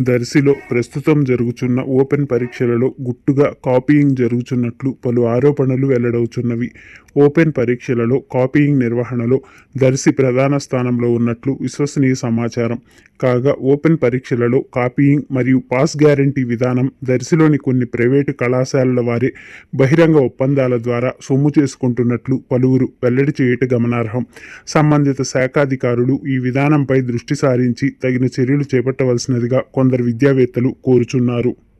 దర్శిలో ప్రస్తుతం జరుగుతున్న ఓపెన్ పరీక్షలలో గుట్టుగా కాపీయింగ్ జరుగుతున్నట్లు పలు ఆరోపణలు వెల్లడవుతున్నవి ఓపెన్ పరీక్షలలో కాపీయింగ్ నిర్వహణలో దర్శి ప్రధాన స్థానంలో ఉన్నట్లు విశ్వసనీయ సమాచారం. కాగా ఓపెన్ పరీక్షలలో కాపీయింగ్ మరియు పాస్ గ్యారంటీ విధానం దర్శిలోని కొన్ని ప్రైవేటు కళాశాలల వారి బహిరంగ ఒప్పందాల ద్వారా సొమ్ము చేసుకుంటున్నట్లు పలువురు వెల్లడి చేయట గమనార్హం. సంబంధిత శాఖాధికారులు ఈ విధానంపై దృష్టి సారించి తగిన చర్యలు చేపట్టవలసినదిగా కొందరు విద్యావేత్తలు కోరుచున్నారు.